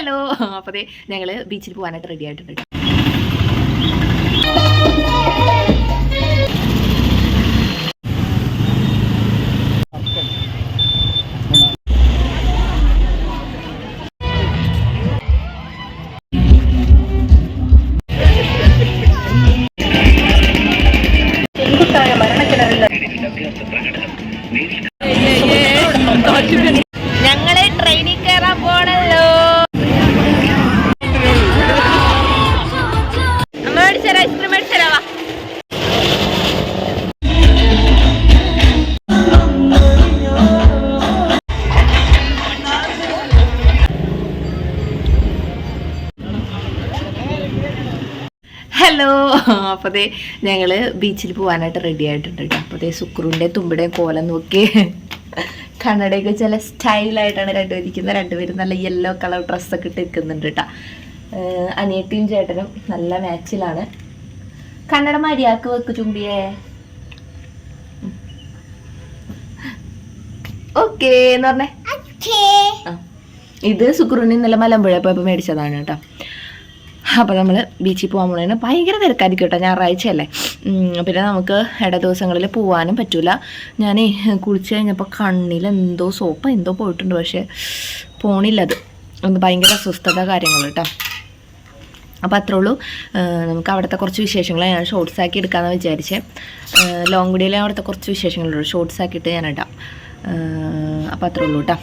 Hello അപ്പോൾ അതെ ഞങ്ങൾ ബീച്ചിൽ പോകാനായിട്ട് റെഡി ആയിട്ടുണ്ട് ഹലോ അപ്പോൾ ദേ ഞങ്ങൾ ബീച്ചിൽ പോകാനായിട്ട് റെഡി ആയിട്ടുണ്ട് കേട്ടോ അപ്പോൾ ദേ സുക്രുവിന്റെ തുമ്പിടെയും കോലം നോക്കി. കണ്ണടയൊക്കെ ചില സ്റ്റൈലായിട്ടാണ് രണ്ടുപേരിക്കുന്നത് രണ്ടുപേരും നല്ല യെല്ലോ കളർ ഡ്രസ്സൊക്കെ ഇട്ട് നിൽക്കുന്നുണ്ട് കേട്ടോ അനിയത്തിയും ചേട്ടനും നല്ല മാച്ചിലാണ് കണ്ണട മര്യാദയ്ക്ക് വെക്ക് ചുമ്പിയേ. ഓക്കേ എന്ന് പറഞ്ഞേ. ഇത് സുക്രുവിന് ഇന്നലെ മലമ്പുഴ പോയപ്പോൾ മേടിച്ചതാണ് കേട്ടോ അപ്പോൾ നമ്മൾ ബീച്ചിൽ പോകാൻ പോണേന് ഭയങ്കര തിരക്കായിരിക്കും കേട്ടോ. ഞായറാഴ്ചയല്ലേ. പിന്നെ നമുക്ക് ഇട ദിവസങ്ങളിൽ പോകാനും പറ്റില്ല ഞാൻ കുളിച്ച് കഴിഞ്ഞപ്പോൾ കണ്ണിൽ എന്തോ സോപ്പ് എന്തോ പോയിട്ടുണ്ട്. പക്ഷേ പോണില്ലത് ഒന്ന് ഭയങ്കര അസ്വസ്ഥത കാര്യങ്ങൾ കേട്ടോ. അപ്പോൾ അത്രേ ഉള്ളൂ. നമുക്ക് അവിടുത്തെ കുറച്ച് വിശേഷങ്ങൾ ഞാൻ ഷോർട്സ് ആക്കി എടുക്കാമെന്ന് വിചാരിച്ചേ. ലോങ് വീഡിയോയിൽ അവിടുത്തെ കുറച്ച് വിശേഷങ്ങളുള്ളൂ ഷോർട്സ് ആക്കിയിട്ട് ഞാൻ ഇടാം. അപ്പോൾ അത്രേ ഉള്ളൂ കേട്ടോ.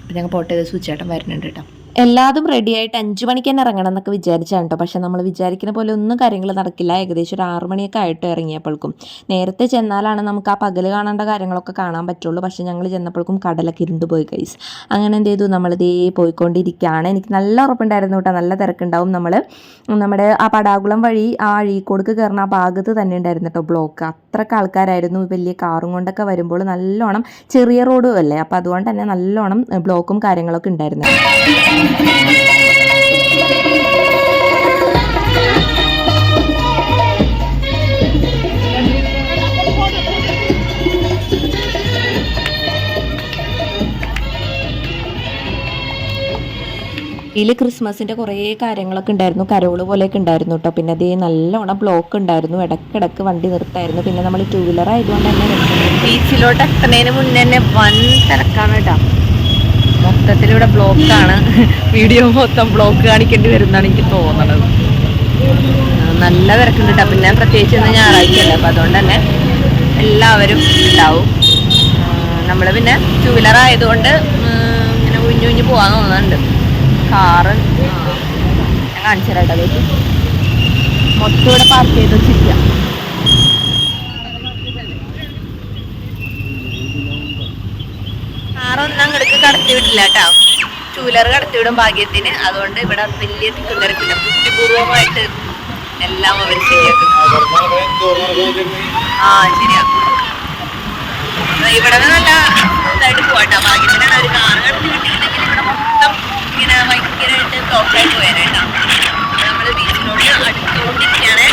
അപ്പോൾ ഞങ്ങൾ പോട്ടെ സൂചേട്ടൻ വരുന്നുണ്ട് കേട്ടോ. എല്ലാതും റെഡിയായിട്ട് അഞ്ച് മണിക്ക് തന്നെ ഇറങ്ങണം എന്നൊക്കെ വിചാരിച്ചാണ് കേട്ടോ പക്ഷെ നമ്മൾ വിചാരിക്കുന്ന പോലെ ഒന്നും കാര്യങ്ങൾ നടക്കില്ല. ഏകദേശം ഒരു ആറു മണിയൊക്കെ ആയിട്ട് ഇറങ്ങിയപ്പോഴേക്കും നേരത്തെ ചെന്നാലാണ് നമുക്ക് ആ പകൽ കാണേണ്ട കാര്യങ്ങളൊക്കെ കാണാൻ പറ്റുള്ളൂ. പക്ഷെ ഞങ്ങൾ ചെന്നപ്പോഴേക്കും കടലൊക്കെ ഇരുണ്ട് പോയി കൈസ് അങ്ങനെ എന്ത് ചെയ്തു? നമ്മളിതേ പോയിക്കൊണ്ടിരിക്കുകയാണ് എനിക്ക് നല്ല ഉറപ്പുണ്ടായിരുന്നു കേട്ടോ നല്ല തിരക്കുണ്ടാവും നമ്മൾ നമ്മുടെ ആ പടാകുളം വഴി ആ അഴീക്കോടുക്ക് കയറുന്ന ആ ഭാഗത്ത് തന്നെ ഉണ്ടായിരുന്നു കേട്ടോ ബ്ലോക്ക് അത്രയ്ക്ക് ആൾക്കാരായിരുന്നു. വലിയ കാറും കൊണ്ടൊക്കെ വരുമ്പോൾ നല്ലോണം ചെറിയ റോഡും അല്ലേ? അപ്പോൾ അതുകൊണ്ട് തന്നെ നല്ലോണം ബ്ലോക്കും കാര്യങ്ങളൊക്കെ ഉണ്ടായിരുന്നു. ഇതിൽ ക്രിസ്മസിന്റെ കുറേ കാര്യങ്ങളൊക്കെ ഉണ്ടായിരുന്നു. കരോൾ പോലെയൊക്കെ ഉണ്ടായിരുന്നു കേട്ടോ പിന്നെ അതേ നല്ലോണം ബ്ലോക്ക് ഉണ്ടായിരുന്നു. ഇടയ്ക്കിടയ്ക്ക് വണ്ടി നിർത്തായിരുന്നു. പിന്നെ നമ്മൾ ടൂ വീലർ ആയതുകൊണ്ട് തന്നെ ബീച്ചിലോട്ട് എത്തുന്നതിന് മുന്നേ തന്നെ വൻ തിരക്കാണ് കേട്ടോ മൊത്തത്തിൽ ഇവിടെ ബ്ലോക്കാണ്. വീഡിയോ മൊത്തം ബ്ലോക്ക് കാണിക്കേണ്ടി വരുന്നതാണ് എനിക്ക് തോന്നുന്നത് നല്ല തിരക്കുണ്ട് കേട്ടോ പിന്നെ പ്രത്യേകിച്ച് ഇന്ന് ഞായറാഴ്ചയല്ലേ അപ്പം അതുകൊണ്ട് തന്നെ എല്ലാവരും ഉണ്ടാവും. നമ്മൾ പിന്നെ ടൂ വീലർ ആയതുകൊണ്ട് ഇങ്ങനെ ഉഞ്ഞു ഉഞ്ഞു പോകാൻ തോന്നുന്നുണ്ട്. കാറ് ഞാൻ കാണിച്ചു തരാം കേട്ടോ മൊത്തം ഇവിടെ പാർക്ക് ചെയ്ത് വെച്ചിരിക്കാം. കാറൊന്നും അങ്ങോട്ട് കടത്തി വിടില്ല കേട്ടോ. ടൂ വീലർ കടത്തി വിടും ഭാഗ്യത്തിന്. അതുകൊണ്ട് ഇവിടെ വലിയ തിക്കുന്നിരക്കില്ല ബുദ്ധിപൂർവമായിട്ട് എല്ലാം അവർ ശരിയാക്കുന്നു ആ ശരിയാ. ഇവിടെ നല്ല ഇതായിട്ട് പോകട്ടോ ഭാഗ്യത്തിനാണ് ഒരു കാറ് കടത്തി കിട്ടിയിട്ടുണ്ടെങ്കിൽ ഇവിടെ മൊത്തം ഇങ്ങനെ ഭയങ്കരമായിട്ട് ബ്ലോക്കായിട്ട് പോയാലേട്ടോ നമ്മൾ ബീച്ചിലോട്ട് അടുത്തുകൊണ്ടിരിക്കുകയാണ്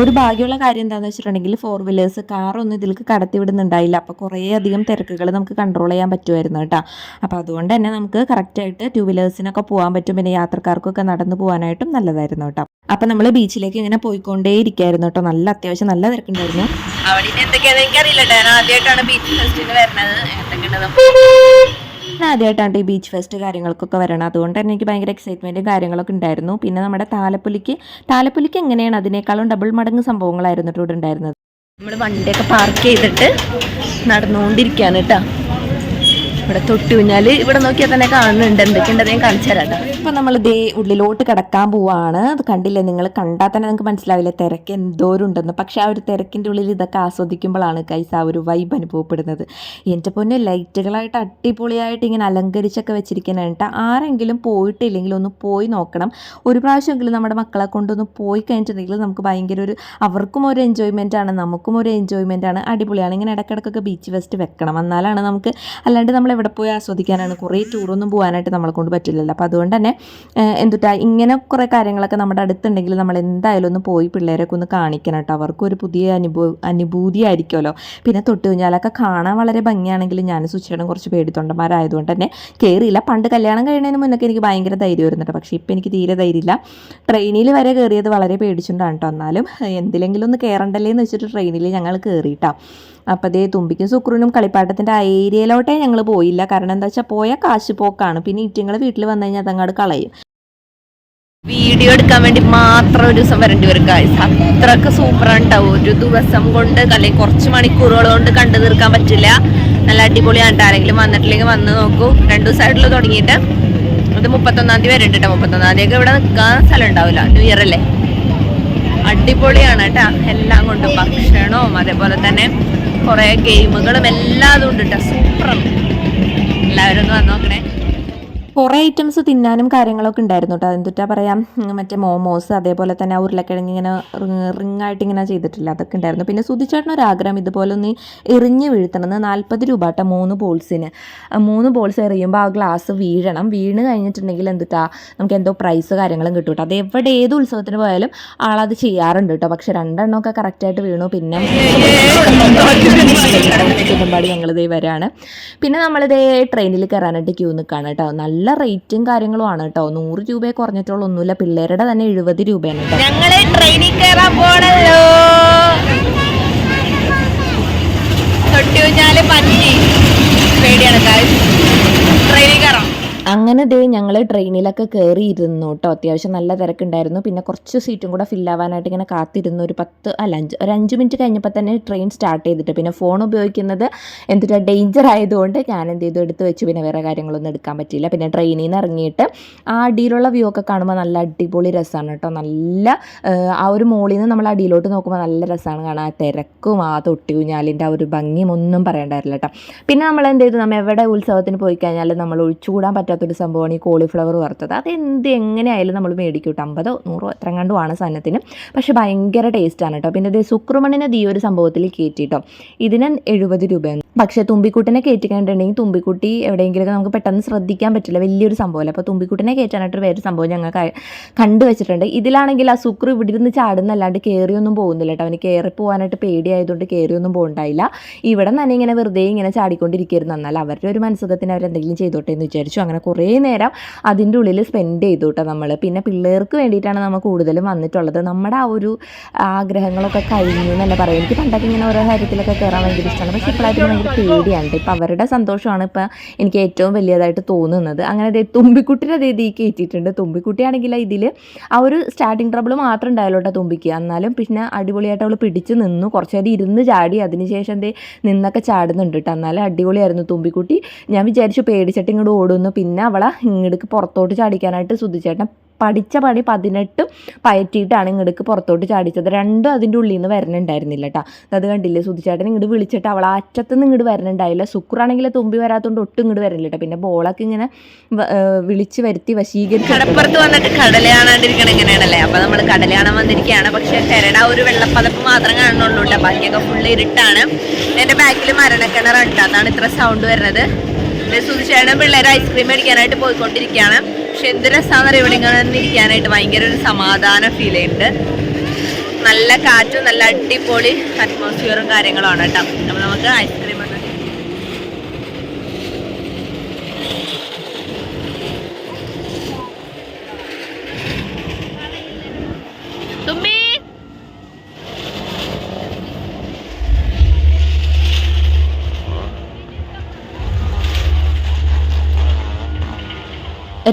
ഒരു ഭാഗ്യമുള്ള കാര്യം എന്താണെന്ന് വെച്ചിട്ടുണ്ടെങ്കിൽ ഫോർ വീലേഴ്സ് കാറൊന്നും ഇതിലേക്ക് കടത്തി വിടുന്നുണ്ടായില്ല. അപ്പോൾ കുറേ അധികം തിരക്കുകൾ നമുക്ക് കൺട്രോൾ ചെയ്യാൻ പറ്റുമായിരുന്നു കേട്ടോ. അപ്പോൾ അതുകൊണ്ട് തന്നെ നമുക്ക് കറക്റ്റായിട്ട് ടു വീലേഴ്സിനൊക്കെ പോകാൻ പറ്റും. പിന്നെ യാത്രക്കാർക്കൊക്കെ നടന്നു പോകാനായിട്ടും നല്ലതായിരുന്നു കേട്ടോ. അപ്പോൾ നമ്മൾ ബീച്ചിലേക്ക് ഇങ്ങനെ പോയിക്കൊണ്ടേ ഇരിക്കായിരുന്നു കേട്ടോ. നല്ല അത്യാവശ്യം നല്ല തിരക്കുണ്ടായിരുന്നു. അവിടെ എന്തൊക്കെയാണെന്ന് എനിക്കറിയില്ല. ഞാൻ ആദ്യമായിട്ടാണ് ബീച്ച് ഫെസ്റ്റിന് വരുന്നത്. എന്തൊക്കെയുണ്ടെന്ന് ഞാൻ ആദ്യമായിട്ടാണ് ഈ ബീച്ച് ഫെസ്റ്റ് കാര്യങ്ങൾക്കൊക്കെ വരണം അതുകൊണ്ട് തന്നെ എനിക്ക് ഭയങ്കര എക്സൈറ്റ്മെന്റും കാര്യങ്ങളൊക്കെ ഉണ്ടായിരുന്നു. പിന്നെ നമ്മുടെ താലപ്പൊലിക്ക് താലപ്പൊലിക്ക് എങ്ങനെയാണ്? അതിനേക്കാളും ഡബിൾ മടങ്ങ് സംഭവങ്ങളായിരുന്നു ഇവിടെ ഉണ്ടായിരുന്നത്. നമ്മൾ വണ്ടിയൊക്കെ പാർക്ക് ചെയ്തിട്ട് നടന്നുകൊണ്ടിരിക്കുകയാണ് കേട്ടോ. ഇവിടെ തൊട്ട് പിന്നാൽ ഇവിടെ നോക്കിയാൽ തന്നെ കാണുന്നുണ്ട്. എന്തൊക്കെയുണ്ട് ഞാൻ കാണിച്ചു തരാം നമ്മൾ ഇതേ ഉള്ളിലോട്ട് കിടക്കാൻ പോവാണ്. അത് കണ്ടില്ലേ? നിങ്ങൾ കണ്ടാൽ തന്നെ നിങ്ങൾക്ക് മനസ്സിലാവില്ല? തിരക്ക് എന്തോരം ഉണ്ടെന്ന് പക്ഷേ ആ ഒരു തിരക്കിന്റെ ഉള്ളിൽ ഇതൊക്കെ ആസ്വദിക്കുമ്പോഴാണ് കൈസ് ആ ഒരു വൈബ് അനുഭവപ്പെടുന്നത്. എന്റെ പൊന്നെ ലൈറ്റുകളായിട്ട് അടിപൊളിയായിട്ട് ഇങ്ങനെ അലങ്കരിച്ചൊക്കെ വെച്ചിരിക്കാനായിട്ട് ആരെങ്കിലും പോയിട്ടില്ലെങ്കിൽ ഒന്ന് പോയി നോക്കണം. ഒരു പ്രാവശ്യമെങ്കിലും നമ്മുടെ മക്കളെ കൊണ്ടൊന്ന് പോയി കഴിഞ്ഞിട്ടുണ്ടെങ്കിൽ നമുക്ക് ഭയങ്കര ഒരു അവർക്കും ഒരു എൻജോയ്മെന്റ് ആണ് നമുക്കും ഒരു എൻജോയ്മെന്റ് ആണ്. അടിപൊളിയാണ്. ഇങ്ങനെ ഇടയ്ക്കിടയ്ക്കൊക്കെ ബീച്ച് ഫെസ്റ്റ് വെക്കണം. എന്നാലാണ് നമുക്ക് അല്ലാണ്ട് നമ്മൾ എവിടെ പോയി ആസ്വദിക്കാനാണ്? കുറേ ടൂറൊന്നും പോകാനായിട്ട് നമ്മളെ കൊണ്ട് പറ്റില്ലല്ലോ. അപ്പോൾ അതുകൊണ്ട് തന്നെ എന്തുട്ടാ ഇങ്ങനെ കുറേ കാര്യങ്ങളൊക്കെ നമ്മുടെ അടുത്തുണ്ടെങ്കിൽ നമ്മൾ എന്തായാലും ഒന്ന് പോയി പിള്ളേരൊക്കെ ഒന്ന് കാണിക്കണം കേട്ടോ. അവർക്കും ഒരു പുതിയ അനുഭവ അനുഭൂതി ആയിരിക്കുമല്ലോ പിന്നെ തൊട്ട് കുഞ്ഞാലൊക്കെ കാണാൻ വളരെ ഭംഗിയാണെങ്കിലും ഞാൻ സുച്ചേടം കുറച്ച് പേടിത്തൊണ്ടന്മാരായതുകൊണ്ട് തന്നെ കയറിയില്ല പണ്ട് കല്യാണം കഴിയുന്നതിന് മുന്നൊക്കെ എനിക്ക് ഭയങ്കര ധൈര്യം വരുന്നുണ്ട് പക്ഷേ ഇപ്പോൾ എനിക്ക് തീരെ ധൈര്യമില്ല ട്രെയിനിൽ വരെ കയറിയത് വളരെ പേടിച്ചുകൊണ്ടാണ് കേട്ടോ. എന്നാലും എന്തിലെങ്കിലും ഒന്ന് കയറണ്ടല്ലേ എന്ന് വെച്ചിട്ട് ട്രെയിനിൽ ഞങ്ങൾ കയറിയിട്ടാ. അപ്പോൾ അതേ തുമ്പിക്കും സുക്രനും കളിപ്പാട്ടത്തിന്റെ ആ ഏരിയയിലോട്ടേ ഞങ്ങൾ പോയില്ല. കാരണം എന്താ വെച്ചാൽ പോയാൽ കാശ് പോക്കാണ്. പിന്നെ ഇറ്റിങ്ങൾ വീട്ടിൽ വന്നു കഴിഞ്ഞാൽ അതങ്ങോട്ട് കളയും. വീഡിയോ എടുക്കാൻ വേണ്ടി മാത്രം ഒരു ദിവസം വരേണ്ടി വരും കാഴ്ച അത്രയ്ക്ക് സൂപ്പറാണ് ഉണ്ടാവും ഒരു ദിവസം കൊണ്ട് അല്ലെങ്കിൽ കുറച്ച് മണിക്കൂറുകൾ കൊണ്ട് കണ്ടു തീർക്കാൻ പറ്റില്ല. നല്ല അടിപൊളിയാണ്. ആരെങ്കിലും വന്നിട്ടില്ലെങ്കിൽ വന്ന് നോക്കൂ. രണ്ടു ദിവസമായിട്ടുള്ള തുടങ്ങിയിട്ട്. അത് മുപ്പത്തൊന്നാം തീയതി വരണ്ട് കേട്ടോ മുപ്പത്തൊന്നാം തീയതി ഇവിടെ നിൽക്കാൻ സ്ഥലം ഉണ്ടാവില്ല. ന്യൂ ഇയർ അല്ലേ? അടിപൊളിയാണ് കേട്ടാ എല്ലാം കൊണ്ടും ഭക്ഷണവും അതേപോലെ തന്നെ കുറെ ഗെയിമുകളും എല്ലാതും ഉണ്ട് കേട്ടോ സൂപ്പറാണ് എല്ലാവരും ഒന്ന് വന്ന് നോക്കണേ. കുറേ ഐറ്റംസ് തിന്നാനും കാര്യങ്ങളൊക്കെ ഉണ്ടായിരുന്നു കേട്ടോ എന്തുട്ടാ പറയാം മറ്റേ മോമോസ് അതേപോലെ തന്നെ ആ ഉരുളക്കിഴങ്ങ് ഇങ്ങനെ റിങ് ആയിട്ട് ഇങ്ങനെ ചെയ്തിട്ടില്ല അതൊക്കെ ഉണ്ടായിരുന്നു പിന്നെ ആഗ്രഹം ഇതുപോലെ ഒന്ന് എറിഞ്ഞ് വീഴ്ത്തണം നാൽപ്പത് രൂപ കേട്ടോ മൂന്ന് ബോൾസിന് മൂന്ന് ബോൾസ് എറിയുമ്പോൾ ആ ഗ്ലാസ് വീഴണം വീണ് കഴിഞ്ഞിട്ടുണ്ടെങ്കിൽ എന്തുട്ടാ നമുക്ക് എന്തോ പ്രൈസ് കാര്യങ്ങളും കിട്ടും കേട്ടോ അത് എവിടെ ഏത് ഉത്സവത്തിന് പോയാലും ആളത് ചെയ്യാറുണ്ട് കേട്ടോ പക്ഷെ രണ്ടെണ്ണമൊക്കെ കറക്റ്റായിട്ട് വീണു പിന്നെ കുടുംബാടി ഞങ്ങളിതേ വരാണ് പിന്നെ നമ്മളിതേ ട്രെയിനിൽ കയറാനായിട്ട് ക്യൂ നിൽക്കുകയാണ് കേട്ടോ നല്ല റേറ്റും കാര്യങ്ങളും ആണ് കേട്ടോ. നൂറ് രൂപയെ കുറഞ്ഞിട്ടുള്ള ഒന്നുമില്ല. പിള്ളേരുടെ തന്നെ എഴുപത് രൂപയാണ് കേട്ടോ. ഞങ്ങൾ ട്രെയിനിൽ കയറാൻ പോണല്ലോ. തൊട്ടി കുഞ്ഞാൽ പറ്റി പേടിയാണ് ട്രെയിനിൽ കയറാം അങ്ങനെ ദേ ഞങ്ങൾ ട്രെയിനിലൊക്കെ കയറി ഇരുന്നു കേട്ടോ അത്യാവശ്യം നല്ല തിരക്കുണ്ടായിരുന്നു. പിന്നെ കുറച്ച് സീറ്റും കൂടെ ഫില്ലാവാനായിട്ട് ഇങ്ങനെ കാത്തിരുന്നു. ഒരു പത്ത് അല്ല അഞ്ച് ഒരു അഞ്ച് മിനിറ്റ് കഴിഞ്ഞപ്പോൾ തന്നെ ട്രെയിൻ സ്റ്റാർട്ട് ചെയ്തിട്ട്. പിന്നെ ഫോൺ ഉപയോഗിക്കുന്നത് എന്തൊരു ഡേഞ്ചർ ആയതുകൊണ്ട് ഞാൻ എന്ത് ചെയ്തു? എടുത്ത് വെച്ചു. പിന്നെ വേറെ കാര്യങ്ങളൊന്നും എടുക്കാൻ പറ്റിയില്ല. പിന്നെ ട്രെയിനിൽ നിന്ന് ഇറങ്ങിയിട്ട് ആ അടിയിലുള്ള വ്യൂ ഒക്കെ കാണുമ്പോൾ നല്ല അടിപൊളി രസമാണ് കേട്ടോ നല്ല ആ ഒരു മോളിൽ നിന്ന് നമ്മൾ അടിയിലോട്ട് നോക്കുമ്പോൾ നല്ല രസമാണ് കാണാൻ. ആ തിരക്കും ആ തൊട്ടി കുഞ്ഞാലിന്റെ ആ ഒരു ഭംഗിയും ഒന്നും പറയണ്ടായിരുന്നില്ല കേട്ടോ പിന്നെ നമ്മൾ എന്ത് ചെയ്തു? നമ്മൾ എവിടെ ഉത്സവത്തിന് പോയി കഴിഞ്ഞാൽ നമ്മൾ ഒഴിച്ചുകൂടാൻ പറ്റാത്തൊരു സംഭവമാണ് ഈ കോളിഫ്ലവർ വറുത്തത്. അത് എന്ത് എങ്ങനെയായാലും നമ്മൾ മേടിക്കും കേട്ടോ അമ്പതോ നൂറോ എത്ര കണ്ടുമാണ് സാധനത്തിന് പക്ഷേ ഭയങ്കര ടേസ്റ്റാണ് കേട്ടോ പിന്നെ ഇത് സുക്രമണിനെ ഈ ഒരു സംഭവത്തിൽ കയറ്റിട്ടോ ഇതിന് എഴുപത് രൂപയാണ്. പക്ഷേ തുമ്പിക്കുട്ടിനെ കയറ്റിക്കണ്ടിട്ടുണ്ടെങ്കിൽ തുമ്പിക്കുട്ടി എവിടെയെങ്കിലും നമുക്ക് പെട്ടെന്ന് ശ്രദ്ധിക്കാൻ പറ്റില്ല. വലിയൊരു സംഭവമല്ല? അപ്പോൾ തുമ്പിക്കുട്ടിനെ കയറ്റാനായിട്ട് വേറെ സംഭവം ഞങ്ങൾ കണ്ടു വെച്ചിട്ടുണ്ട്. ഇതിലാണെങ്കിൽ ആ സുക്രു ഇവിടെ ഇരുന്ന് ചാടുന്നല്ലാണ്ട് കയറിയൊന്നും പോകുന്നില്ല കേട്ടോ അവന് കയറി പോകാനായിട്ട് പേടിയായതുകൊണ്ട് കയറിയൊന്നും പോകണ്ടായില്ല. ഇവിടെ തന്നെ ഇങ്ങനെ വെറുതെ ഇങ്ങനെ ചാടിക്കൊണ്ടിരിക്കരുത് എന്നാൽ അവരുടെ ഒരു മനസ്സുഖത്തിന് അവരെന്തെങ്കിലും ചെയ്തോട്ടെ എന്ന് വിചാരിച്ചു. അങ്ങനെ കുറേ നേരം അതിന്റെ ഉള്ളിൽ സ്പെൻഡ് ചെയ്തു കേട്ടോ നമ്മൾ പിന്നെ പിള്ളേർക്ക് വേണ്ടിയിട്ടാണ് നമ്മൾ കൂടുതലും വന്നിട്ടുള്ളത്. നമ്മുടെ ആ ഒരു ആഗ്രഹങ്ങളൊക്കെ കഴിഞ്ഞു എന്നല്ല പറയും എനിക്ക് പണ്ടൊക്കെ ഇങ്ങനെ ഓരോ കാര്യത്തിലൊക്കെ കയറാൻ ഭയങ്കര ഇഷ്ടമാണ്. പക്ഷേ ഇപ്പോഴായിട്ട് ഭയങ്കര പേടിയാണ് ഇപ്പം അവരുടെ സന്തോഷമാണ് ഇപ്പം എനിക്ക് ഏറ്റവും വലിയതായിട്ട് തോന്നുന്നത്. അങ്ങനെ തുമ്പിക്കുട്ടിനെ ഈ കയറ്റിയിട്ടുണ്ട് തുമ്പിക്കുട്ടിയാണെങ്കിൽ ഇതിൽ ആ ഒരു സ്റ്റാർട്ടിങ് ട്രബിൾ മാത്രം ഉണ്ടായല്ലോ കേട്ടോ തുമ്പിക്ക്. എന്നാലും പിന്നെ അടിപൊളിയായിട്ട് അവൾ പിടിച്ച് നിന്നു. കുറച്ച് നേരം ഇരുന്ന് ചാടി അതിനുശേഷം എന്തേ നിന്നൊക്കെ ചാടുന്നുണ്ട് കേട്ടോ എന്നാലും അടിപൊളിയായിരുന്നു തുമ്പിക്കുട്ടി. ഞാൻ വിചാരിച്ചു പേടിച്ചിട്ട് ഇങ്ങോട്ട് ഓടുന്നു. പിന്നെ അവളെ ഇങ്ങോട്ട് പുറത്തോട്ട് ചാടിക്കാനായിട്ട് സുധിച്ചേട്ടൻ പഠിച്ച പണി പതിനെട്ട് പയറ്റിയിട്ടാണ് ഇങ്ങോട്ട് പുറത്തോട്ട് ചാടിച്ചത്. രണ്ടും അതിന്റെ ഉള്ളിൽ നിന്ന് വരണുണ്ടായിരുന്നില്ല കേട്ടോ അത് കണ്ടില്ലേ സുധിച്ചേട്ടൻ ഇങ്ങോട്ട് വിളിച്ചിട്ട് അവൾ ആ അറ്റത്ത് നിന്ന് ഇങ്ങോട്ട് വരണുണ്ടായില്ല. ശുക്രാണെങ്കിൽ തുമ്പി വരാത്തതുകൊണ്ട് ഒട്ടും ഇങ്ങോട്ട് വരണില്ല കേട്ടോ പിന്നെ ബോളൊക്കെ ഇങ്ങനെ വിളിച്ച് വരുത്തി വശീകരിച്ച് കടപ്പുറത്ത് വന്നിട്ട് കടല കാണാണ്ടിരിക്കണം എങ്ങനെയാണല്ലേ അപ്പൊ നമ്മൾ കടല കാണാൻ വന്നിരിക്കുകയാണ് പക്ഷേ കരട ഒരു വെള്ളപ്പതപ്പ് മാത്രം കാണുന്നുള്ളൂ കേട്ടോ ബാക്കിയൊക്കെ ഫുള്ള് ഇരുട്ടാണ്. എന്റെ ബാക്കിൽ മരണക്കിണറുണ്ട്. അതാണ് ഇത്ര സൗണ്ട് വരുന്നത്. സുധിച്ചേട്ടൻ പിള്ളേർ ഐസ്ക്രീം മേടിക്കാനായിട്ട് പോയിക്കൊണ്ടിരിക്കുകയാണ്. പക്ഷെ എന്ത് രസമാണ് ഇവിടെ ഇരിക്കാനായിട്ട് ഭയങ്കര ഒരു സമാധാന ഫീൽ ചെയ്യുന്നുണ്ട് നല്ല കാറ്റും നല്ല അടിപൊളി അറ്റ്മോസ്ഫിയറും കാര്യങ്ങളുമാണ് കേട്ടോ. അപ്പം നമുക്ക് ഐസ്ക്രീം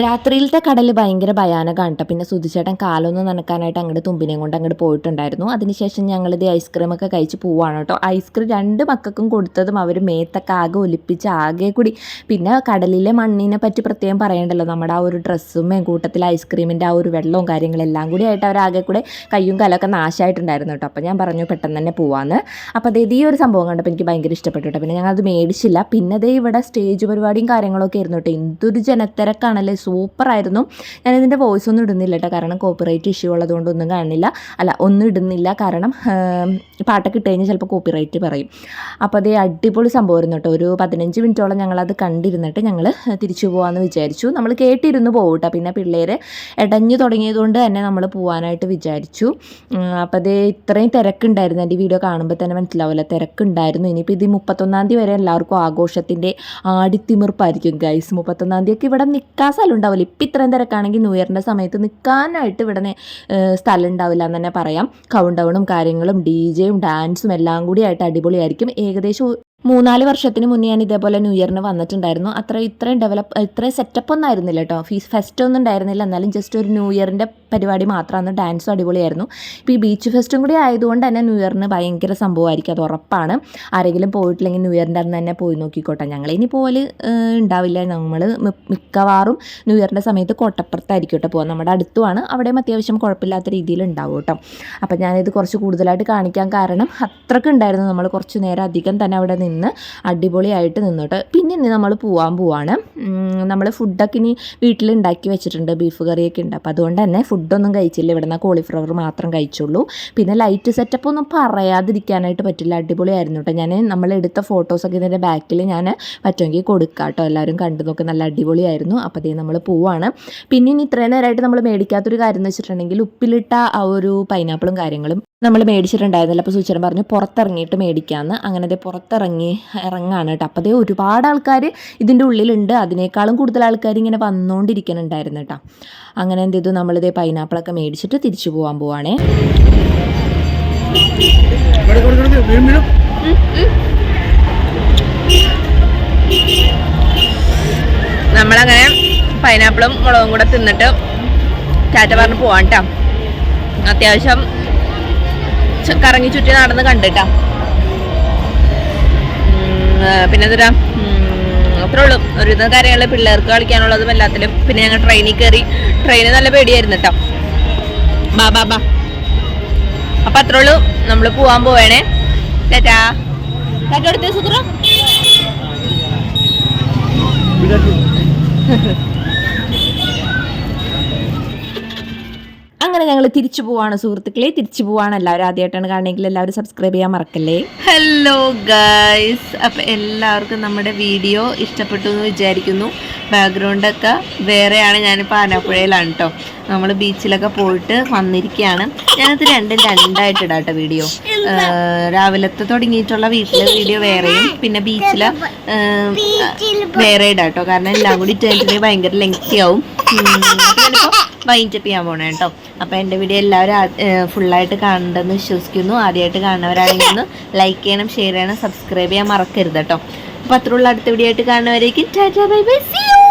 രാത്രിയിലത്തെ കടൽ ഭയങ്കര ഭയാനകമാണ് കേട്ടോ പിന്നെ സുധിച്ചേട്ടൻ കാലൊന്നും നനക്കാനായിട്ട് അങ്ങോട്ട് തുമ്പിനെയും കൊണ്ട് അങ്ങോട്ട് പോയിട്ടുണ്ടായിരുന്നു. അതിനുശേഷം ഞങ്ങളിത് ഐസ്ക്രീം ഒക്കെ കഴിച്ച് പോവാണ് കേട്ടോ ഐസ്ക്രീം രണ്ട് മക്കൾക്കും കൊടുത്തതും അവർ മേത്തൊക്കെ ആകെ ഒലിപ്പിച്ച് ആകെ കൂടി. പിന്നെ കടലിലെ മണ്ണിനെ പറ്റി പ്രത്യേകം പറയണ്ടല്ലോ. നമ്മുടെ ആ ഒരു ഡ്രസ്സും കൂട്ടത്തിൽ ഐസ്ക്രീമിന്റെ ആ ഒരു വെള്ളവും കാര്യങ്ങളെല്ലാം കൂടി ആയിട്ട് അവർ ആകെ കൂടെ കയ്യും കാലൊക്കെ നാശമായിട്ടുണ്ടായിരുന്നു കേട്ടോ അപ്പോൾ ഞാൻ പറഞ്ഞു പെട്ടെന്ന് തന്നെ പോവാന്ന്. അപ്പോൾ അത് ഈ ഒരു സംഭവം കണ്ടപ്പോൾ എനിക്ക് ഭയങ്കര ഇഷ്ടപ്പെട്ടു കേട്ടോ പിന്നെ ഞങ്ങൾ അത് മേടിച്ചില്ല. പിന്നെ ദേ ഇവിടെ സ്റ്റേജ് പരിപാടിയും കാര്യങ്ങളൊക്കെ ആയിരുന്നു കേട്ടോ എന്തൊരു ജനത്തിരക്കാണല്ലേ. സൂപ്പറായിരുന്നു. ഞാനിതിന്റെ വോയിസ് ഒന്നും ഇടുന്നില്ല കേട്ടോ കാരണം കോപ്പിറൈറ്റ് ഇഷ്യൂ ഉള്ളതുകൊണ്ട് ഒന്നും കാണില്ല. അല്ല ഒന്നും ഇടുന്നില്ല. കാരണം പാട്ടൊക്കെ ഇട്ട് കഴിഞ്ഞാൽ ചിലപ്പോൾ കോപ്പിറൈറ്റ് പറയും. അപ്പോൾ അതേ അടിപൊളി സംഭവമായിരുന്നു കേട്ടോ. ഒരു പതിനഞ്ച് മിനിറ്റോളം ഞങ്ങളത് കണ്ടിരുന്നിട്ട് ഞങ്ങൾ തിരിച്ചു പോകാമെന്ന് വിചാരിച്ചു. നമ്മൾ കേട്ടിരുന്നു പോകും കേട്ടോ പിന്നെ പിള്ളേർ ഇടഞ്ഞു തുടങ്ങിയതുകൊണ്ട് തന്നെ നമ്മൾ പോകാനായിട്ട് വിചാരിച്ചു. അപ്പോൾ അതേ ഇത്രയും തിരക്കുണ്ടായിരുന്നു. എന്റെ വീഡിയോ കാണുമ്പോൾ തന്നെ മനസ്സിലാവില്ല തിരക്കുണ്ടായിരുന്നു. ഇനിയിപ്പോൾ ഇത് മുപ്പത്തൊന്നാം തീയതി വരെ എല്ലാവർക്കും ആഘോഷത്തിന്റെ ആടിത്തിമിർപ്പായിരിക്കും ഗൈസ് മുപ്പത്തൊന്നാം തീയതി ഇവിടെ നിൽക്കാൻ സ്ഥലം ഉണ്ടാവില്ല ഇപ്പം ഇത്രയും തിരക്കാണെങ്കിൽ ന്യൂ ഇയറിന്റെ സമയത്ത് നിൽക്കാനായിട്ട് ഇവിടെ സ്ഥലം ഉണ്ടാവില്ല എന്ന് തന്നെ പറയാം. കൗണ്ട് ഡൗണും കാര്യങ്ങളും ഡി ജെയും ഡാൻസും എല്ലാം കൂടി ആയിട്ട് അടിപൊളിയായിരിക്കും. ഏകദേശം മൂന്നാൽ വർഷത്തിന് മുന്നേ ഞാൻ ഇതേപോലെ ന്യൂ ഇയറിന് വന്നിട്ടുണ്ടായിരുന്നു. അത്ര ഇത്രയും ഡെവലപ്പ് ഇത്രയും സെറ്റപ്പ് ഒന്നും ആയിരുന്നില്ല കേട്ടോ ഫീസ് ഫെസ്റ്റ് ഒന്നും ഉണ്ടായിരുന്നില്ല. എന്നാലും ജസ്റ്റ് ഒരു ന്യൂ ഇയറിന്റെ പരിപാടി മാത്രമാണ് ഡാൻസും അടിപൊളിയായിരുന്നു. ഇപ്പോൾ ഈ ബീച്ച് ഫെസ്റ്റും കൂടി ആയതുകൊണ്ട് തന്നെ ന്യൂ ഇയറിന് ഭയങ്കര സംഭവമായിരിക്കും. അത് ഉറപ്പാണ്. ആരെങ്കിലും പോയിട്ടില്ലെങ്കിൽ ന്യൂ ഇയറിന്റെ അന്ന് തന്നെ പോയി നോക്കിക്കോട്ടെ. ഞങ്ങൾ ഇനി പോലെ ഉണ്ടാവില്ല. നമ്മൾ മിക്കവാറും ന്യൂ ഇയറിന്റെ സമയത്ത് കോട്ടപ്പുറത്തായിരിക്കും കേട്ടോ പോകാൻ നമ്മുടെ അടുത്തുമാണ്. അവിടെയും അത്യാവശ്യം കുഴപ്പമില്ലാത്ത രീതിയിൽ ഉണ്ടാവും കേട്ടോ അപ്പോൾ ഞാനിത് കുറച്ച് കൂടുതലായിട്ട് കാണിക്കാൻ കാരണം അത്രയ്ക്ക് ഉണ്ടായിരുന്നു നമ്മൾ കുറച്ച് നേരം അധികം തന്നെ അവിടെ നിന്ന് അടിപൊളിയായിട്ട് നിന്നിട്ട്. പിന്നെ ഇനി നമ്മൾ പോവാൻ പോവാണ്. നമ്മൾ ഫുഡൊക്കെ ഇനി വീട്ടിൽ ഉണ്ടാക്കി വെച്ചിട്ടുണ്ട്. ബീഫ് കറിയൊക്കെ ഉണ്ട്. അപ്പോൾ അതുകൊണ്ട് തന്നെ ഫുഡൊന്നും കഴിച്ചില്ല. ഇവിടെ നിന്ന് കോളിഫ്ലവർ മാത്രം കഴിച്ചുള്ളൂ. പിന്നെ ലൈറ്റ് സെറ്റപ്പ് ഒന്നും പറയാതിരിക്കാനായിട്ട് പറ്റില്ല. അടിപൊളിയായിരുന്നു കേട്ടോ ഞാൻ നമ്മൾ എടുത്ത ഫോട്ടോസൊക്കെ ഇതിന്റെ ബാക്കിൽ ഞാൻ പറ്റുമെങ്കിൽ കൊടുക്കാം കേട്ടോ എല്ലാവരും കണ്ടു നോക്കി. നല്ല അടിപൊളിയായിരുന്നു. അപ്പോൾ അതേ നമ്മൾ പോവാണ്. പിന്നെ ഇനി ഇത്രയും നേരമായിട്ട് നമ്മൾ മേടിക്കാത്തൊരു കാര്യം എന്ന് വെച്ചിട്ടുണ്ടെങ്കിൽ ഉപ്പിലിട്ട ആ ഒരു പൈനാപ്പിളും കാര്യങ്ങളും നമ്മൾ മേടിച്ചിട്ടുണ്ടായിരുന്നില്ല. അപ്പോൾ സുചരൻ പറഞ്ഞു പുറത്തിറങ്ങിയിട്ട് മേടിക്കാമെന്ന് അങ്ങനെ ദേ പുറത്തിറങ്ങി ഇറങ്ങാണ് കേട്ടോ. അപ്പോൾ അതേ ഒരുപാട് ആൾക്കാർ ഇതിന്റെ ഉള്ളിലുണ്ട്. അതിനേക്കാളും കൂടുതൽ ആൾക്കാർ ഇങ്ങനെ വന്നുകൊണ്ടിരിക്കുന്നുണ്ടായിരുന്നു കേട്ടോ. അങ്ങനെ എന്ത് ചെയ്തു? നമ്മളിതേ പൈനാപ്പിളൊക്കെ മേടിച്ചിട്ട് തിരിച്ചു പോകാൻ പോവാണേ. നമ്മളങ്ങനെ പൈനാപ്പിളും മുളകും കൂടെ തിന്നിട്ട് ചാറ്റ പറഞ്ഞ് പോവാൻ കേട്ടോ. അത്യാവശ്യം കറങ്ങി ചുറ്റി നടന്ന് കണ്ടിട്ടാ. പിന്നെ എന്താ അത്രേ ഉള്ളൂ. ഒരുവിധ കാര്യങ്ങൾ പിള്ളേർക്ക് കളിക്കാനുള്ളതും എല്ലാത്തിലും. പിന്നെ ഞങ്ങൾ ട്രെയിനിൽ കയറി ട്രെയിന് നല്ല പേടിയായിരുന്നു കേട്ടോ ബാ ബാ ബാ. അപ്പൊ അത്രേ ഉള്ളൂ. നമ്മൾ പോവാൻ പോവേണേ. ടാറ്റാ. ടാറ്റ എടുത്തേ സുത്ര അങ്ങനെ ഞങ്ങൾ തിരിച്ചു പോവാണ് സുഹൃത്തുക്കളെ. തിരിച്ചു പോവാണ് എല്ലാവരും ആദ്യമായിട്ടാണ് കാണണമെങ്കിൽ എല്ലാവരും സബ്സ്ക്രൈബ് ചെയ്യാൻ മറക്കല്ലേ? ഹലോ ഗായ്സ് അപ്പം എല്ലാവർക്കും നമ്മുടെ വീഡിയോ ഇഷ്ടപ്പെട്ടു എന്ന് വിചാരിക്കുന്നു. ബാക്ക്ഗ്രൗണ്ടൊക്കെ വേറെയാണ്. ഞാനിപ്പോൾ ആനപ്പുഴയിലാണ് കേട്ടോ നമ്മൾ ബീച്ചിലൊക്കെ പോയിട്ട് വന്നിരിക്കുകയാണ് ഞാനത് രണ്ടും രണ്ടായിട്ട് ഇടാം കേട്ടോ വീഡിയോ രാവിലത്തെ തുടങ്ങിയിട്ടുള്ള വീട്ടിലെ വീഡിയോ വേറെയും പിന്നെ ബീച്ചിലെ വേറെ ഇടാം കേട്ടോ കാരണം എല്ലാം കൂടി ഇട്ടിട്ടുണ്ടെങ്കിൽ ഭയങ്കര ലെങ്തി ആവും. വൈൻഡപ്പ് ചെയ്യാൻ പോകണം കേട്ടോ അപ്പോൾ എന്റെ വീഡിയോ എല്ലാവരും ഫുള്ളായിട്ട് കാണണ്ടെന്ന് വിശ്വസിക്കുന്നു. ആദ്യമായിട്ട് കാണുന്നവരാണെങ്കിൽ ഒന്ന് ലൈക്ക് ചെയ്യണം ഷെയർ ചെയ്യണം സബ്സ്ക്രൈബ് ചെയ്യാൻ മറക്കരുത് കേട്ടോ അപ്പോൾ അത്രയുള്ള അടുത്ത വീഡിയോ ആയിട്ട് കാണുന്നവരേക്കും. Tata bye bye. See you